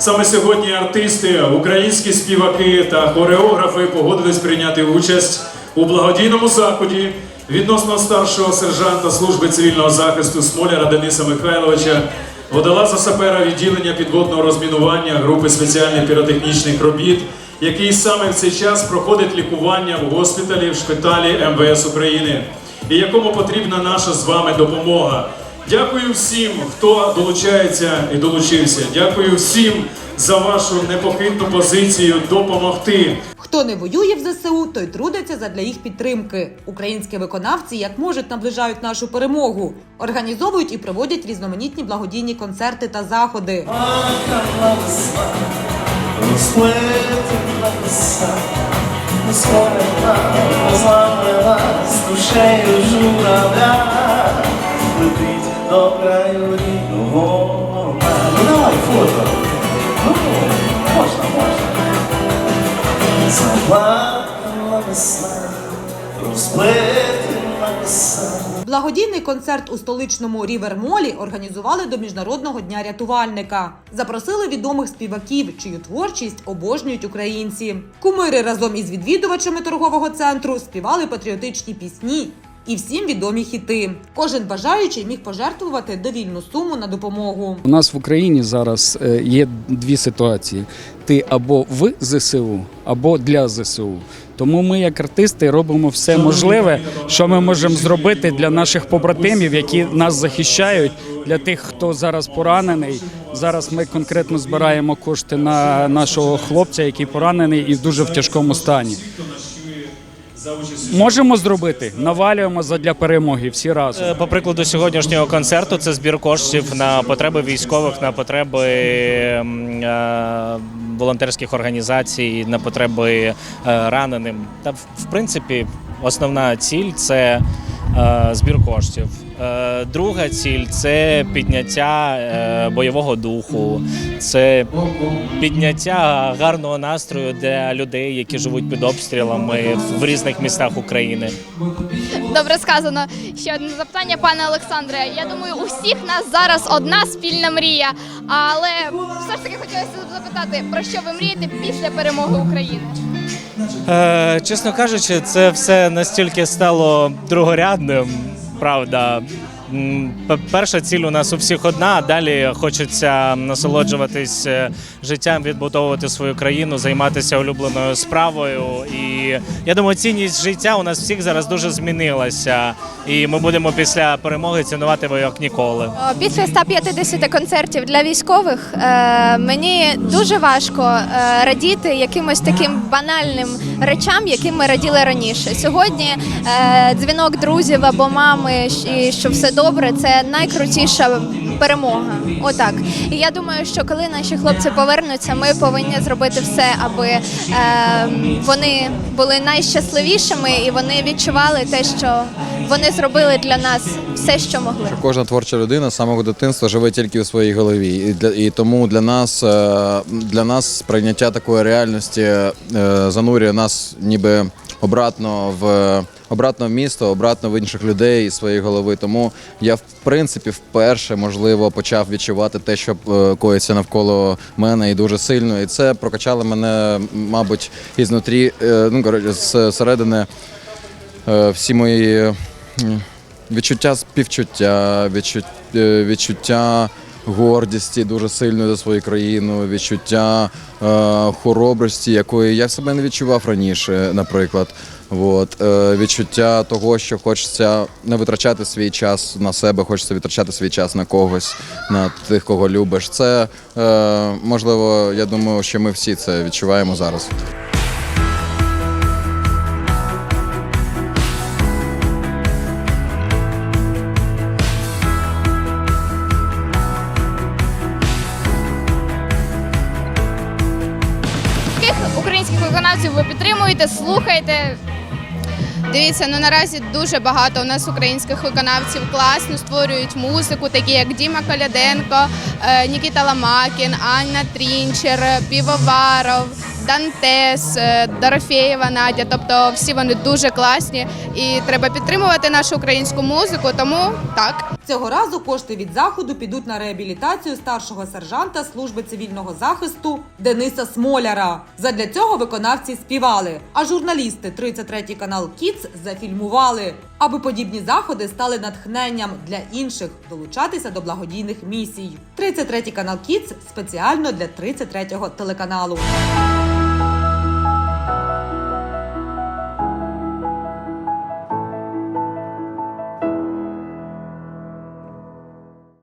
Саме сьогодні артисти, українські співаки та хореографи погодились прийняти участь у благодійному заході відносно старшого сержанта служби цивільного захисту Смоляра Дениса Михайловича, водолаза сапера відділення підводного розмінування групи спеціальних піротехнічних робіт, який саме в цей час проходить лікування в госпіталі в шпиталі МВС України, і якому потрібна наша з вами допомога. Дякую всім, хто долучається і долучився. Дякую всім за вашу непохитну позицію допомогти. Хто не воює в ЗСУ, той трудиться задля їх підтримки. Українські виконавці як можуть наближають нашу перемогу, організовують і проводять різноманітні благодійні концерти та заходи. З душею журавля, до краю рідного. Ну давай фото. Ну, можна, можна. Заплакала весна, розплетена весна. Благодійний концерт у столичному Рівермолі організували до міжнародного дня рятувальника. Запросили відомих співаків, чию творчість обожнюють українці. Кумири разом із відвідувачами торгового центру співали патріотичні пісні. І всім відомі хіти. Кожен бажаючий міг пожертвувати довільну суму на допомогу. У нас в Україні зараз е, є дві ситуації: ти або в ЗСУ, або для ЗСУ. Тому ми, як артисти, робимо все можливе, що ми можемо зробити для наших побратимів, які нас захищають, для тих, хто зараз поранений. Зараз ми конкретно збираємо кошти на нашого хлопця, який поранений і в дуже в тяжкому стані. Можемо зробити, навалюємо задля перемоги всі разом. Е, По прикладу сьогоднішнього концерту це збір коштів на потреби військових, на потреби е, волонтерських організацій, на потреби е, раненим. Та в в принципі основна ціль це е, збір коштів. Е, Друга ціль це підняття е, бойового духу, це підняття гарного настрою для людей, які живуть під обстрілами в різних містах України. Добре сказано. Ще одне запитання, пане Олександре. Я думаю, у всіх нас зараз одна спільна мрія. Але все ж таки хотілося запитати, про що ви мрієте після перемоги України? Е, чесно кажучи, це все настільки стало другорядним, правда. Перша ціль у нас у всіх одна, а далі хочеться насолоджуватись е, життям, відбудовувати свою країну, займатися улюбленою справою. І я думаю, цінність життя у нас всіх зараз дуже змінилася. І ми будемо після перемоги цінувати його як ніколи. Після 150 концертів для військових е, мені дуже важко е, радіти якимось таким банальним речам, яким ми раділи раніше. Сьогодні дзвінок друзів або мами, що все добре, це найкрутіша перемога. Отак. І я думаю, що коли наші хлопці повернуться, ми повинні зробити все, аби е, вони були найщасливішими і вони відчували те, що вони зробили для нас все, що могли. Кожна творча людина з самого дитинства живе тільки у своїй голові, і для і тому для нас е, для нас прийняття такої реальності е, занурює нас ніби обратно в обратно в місто, обратно в інших людей із своєї голови. Тому я в принципі вперше можливо почав відчувати те, що е, коїться навколо мене, і дуже сильно. І це прокачало мене, мабуть, ізнутрі, е, ну коротше, зсередини е, всі мої. Відчуття співчуття, відчуття, відчуття гордісті дуже сильної за свою країну, відчуття е, хоробрості, якої я себе не відчував раніше, наприклад. От, е, відчуття того, що хочеться не витрачати свій час на себе, хочеться витрачати свій час на когось, на тих, кого любиш. Це е, можливо, я думаю, що ми всі це відчуваємо зараз. Українських ви підтримуєте, слухаєте? Дивіться, ну наразі дуже багато у нас українських виконавців класно створюють музику, такі як Діма Коляденко, е, Нікіта Ламакін, Анна Трінчер, Півоваров, Дантес, е, Дорофєєва Надя. Тобто всі вони дуже класні і треба підтримувати нашу українську музику. Тому так. Цього разу кошти від заходу підуть на реабілітацію старшого сержанта служби цивільного захисту Дениса Смоляра. Задля цього виконавці співали, а журналісти 33 канал Кіц зафільмували, аби подібні заходи стали натхненням для інших долучатися до благодійних місій. 33 канал Кіц спеціально для 33 телеканалу.